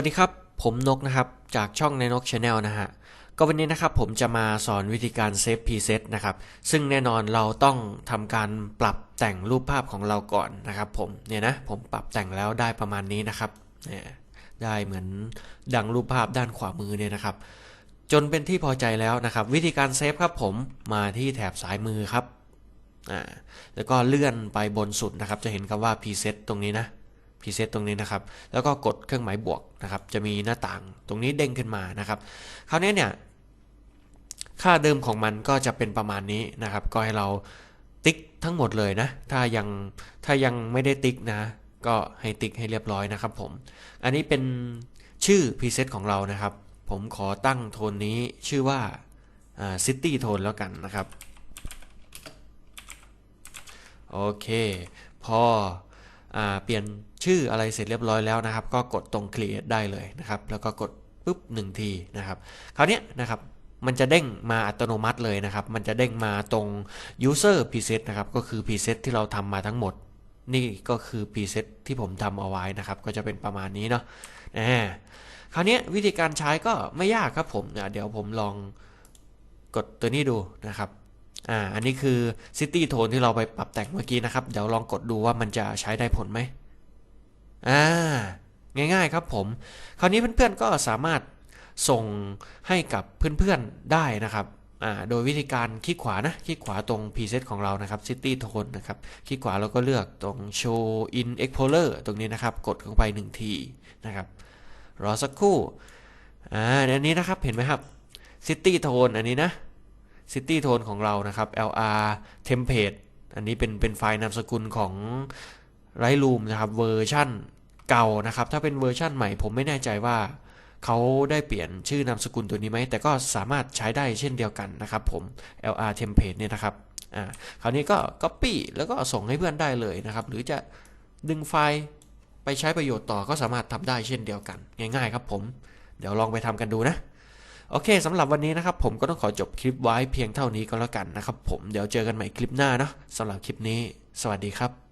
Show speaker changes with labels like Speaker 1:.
Speaker 1: วัสดีครับ ผมนกนะครับ จากช่องในนกชาแนลนะฮะ ก็วันนี้นะครับผมจะมาสอนวิธีการเซฟพรีเซตนะครับ ซึ่งแน่นอนเราต้องทำการปรับแต่งรูปภาพของเราก่อนนะครับผม เนี่ยนะ ผมปรับแต่งแล้วได้ประมาณนี้นะครับ เนี่ย ได้เหมือนดังรูปภาพด้านขวามือเนี่ยนะครับ จนเป็นที่พอใจแล้วนะครับ วิธีการเซฟครับผมมาที่แถบซ้ายมือครับ อ่า แล้วก็เลื่อนไปบนสุดนะครับ จะเห็นคำว่า preset ตรงนี้นะ preset ตรงนี้นะครับ แล้วก็กดเครื่องหมายบวกนะครับ จะมีหน้าต่างตรงนี้เด้งขึ้นมานะครับ คราวนี้เนี่ย ค่าเดิมของมันก็จะเป็นประมาณนี้นะครับ ก็ให้เราติ๊กทั้งหมดเลยนะ ถ้ายังถ้ายังไม่ได้ติ๊กนะ ก็ให้ติ๊กให้เรียบร้อยนะครับผม อันนี้เป็นชื่อ preset ของเรานะครับ ผมขอตั้งโทนนี้ชื่อว่าอ่า city tone แล้วกันนะครับ โอเค พออ เปลี่ยนชื่ออะไรเสร็จเรียบร้อยแล้วนะครับ ก็กดตรง create ได้เลยนะครับ แล้วก็กดปุ๊บหนึ่งทีนะครับ คราวนี้นะครับมันจะเด้งมาอัตโนมัติเลยนะครับ มันจะเด้งมาตรง user preset นะครับ ก็คือ preset ที่เราทำมาทั้งหมด นี่ก็คือ preset ที่ผมทำเอาไว้นะครับ ก็จะเป็นประมาณนี้เนาะแหมคราวนี้วิธีการใช้ก็ไม่ยากครับผม เดี๋ยวผมลองกดตัวนี้ดูนะครับ อ่า อันนี้คือ City Tone ที่เราไปปรับแต่งเมื่อกี้นะครับ เดี๋ยวลองกดดูว่ามันจะใช้ได้ผลไหมอ่า ง่ายๆครับผม คราวนี้เพื่อนๆก็สามารถส่งให้กับเพื่อนๆได้นะครับอ่าโดยวิธีการคลิกขวานะ คลิกขวาตรง preset ของเรานะครับ City Tone นะครับ คลิกขวาแล้วก็เลือกตรง Show in Explorer ตรงนี้นะครับ กดเข้าไปหนึ่งทีนะครับ รอสักครู่ อ่าอันนี้นะครับ เห็นไหมครับ City Tone อันนี้นะ City Tone ของเรานะครับ LR Template อันนี้เป็นเป็นไฟล์นามสกุลของ Lightroom นะครับเวอร์ชั่นเก่านะครับ ถ้าเป็นเวอร์ชั่นใหม่ผมไม่แน่ใจว่าเขาได้เปลี่ยนชื่อนามสกุลตัวนี้ไหม แต่ก็สามารถใช้ได้เช่นเดียวกันนะครับผม LR Template เนี่ยนะครับอ่าคราวนี้ก็ Copy แล้วก็ส่งให้เพื่อนได้เลยนะครับ หรือจะดึงไฟล์ไปใช้ประโยชน์ต่อก็สามารถทำได้เช่นเดียวกัน ง่ายๆครับผม เดี๋ยวลองไปทำกันดูนะ โอเคสำหรับวันนี้นะครับผมก็ต้องขอจบคลิปไว้เพียงเท่านี้ก็แล้วกันนะครับผมเดี๋ยวเจอกันใหม่คลิปหน้าเนาะสำหรับคลิปนี้ สวัสดีครับ